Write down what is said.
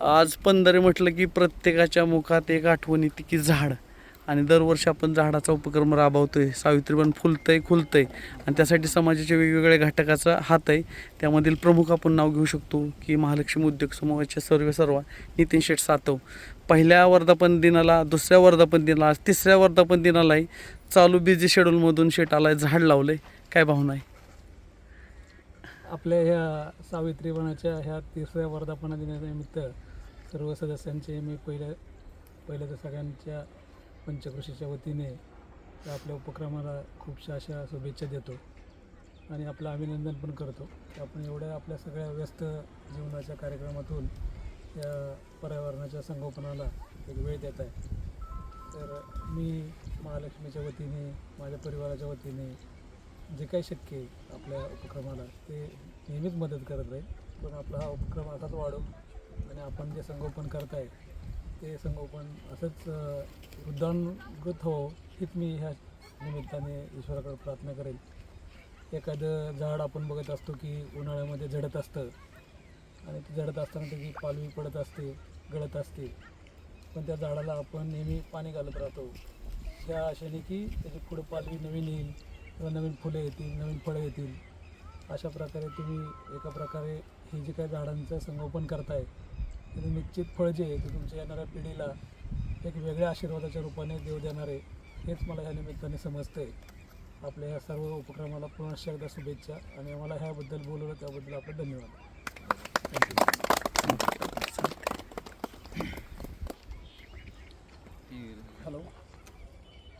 आज पंधरे म्हटलं की प्रत्येकाच्या मुखात एक आठवण येते की झाड. आणि दरवर्षी आपण झाडाचा उपक्रम राबवतो आहे सावित्रीबन खुलतं आहे आणि त्यासाठी समाजाच्या वेगवेगळ्या घटकाचा हात आहे. त्यामधील प्रमुख आपण नाव घेऊ शकतो की महालक्ष्मी उद्योग समूहाचे सर्व सर्व नितीन शेठ सातव. पहिल्या वर्धापन दिनाला दुसऱ्या वर्धापन दिनाला आज तिसऱ्या वर्धापन दिनालाही चालू बिझी शेड्यूलमधून शेटाला झाड झाड आहे काय भावना आहे? आपल्या ह्या सावित्रीवनाच्या ह्या तिसऱ्या वर्धापना दिनानिमित्त सर्व सदस्यांचे मी पहिल्या पहिल्या तर सगळ्यांच्या पंचकृषीच्या वतीने आपल्या उपक्रमाला खूपशा अशा शुभेच्छा देतो आणि आपलं अभिनंदन पण करतो की आपण एवढ्या आपल्या सगळ्या व्यस्त जीवनाच्या कार्यक्रमातून या पर्यावरणाच्या संगोपनाला एक वेळ देत आहे. तर मी महालक्ष्मीच्या वतीने माझ्या परिवाराच्या वतीने जे काही शक्य आहे आपल्या उपक्रमाला ते नेहमीच मदत करत राहील. पण आपला हा उपक्रम असाच वाढो आणि आपण जे संगोपन करताय ते संगोपन असंच अं, वृद्धांगत हो हीच मी ह्या निमित्ताने ईश्वराकडे प्रार्थना करेल. एखादं झाड आपण बघत असतो की उन्हाळ्यामध्ये झडत असतं आणि ते झडत असताना त्याची पालवी पडत असते गळत असते. पण त्या झाडाला आपण नेहमी पाणी घालत राहतो. त्या आशेने की त्याची पुढं पालवी नवीन येईल. किंवा नवीन फुले येतील नवीन फळं येतील अशा प्रकारे तुम्ही एका प्रकारे हे जे काही झाडांचं संगोपन करताय त्याचं निश्चित फळ जे आहे ते तुमच्या येणाऱ्या पिढीला एक वेगळ्या आशीर्वादाच्या रूपाने देऊ देणारे हेच मला ह्या निमित्ताने समजतं आहे आपल्या ह्या सर्व उपक्रमाला पुनश्च एकदा शुभेच्छा आणि आम्हाला ह्याबद्दल बोलवलं त्याबद्दल आपलं धन्यवाद. हॅलो.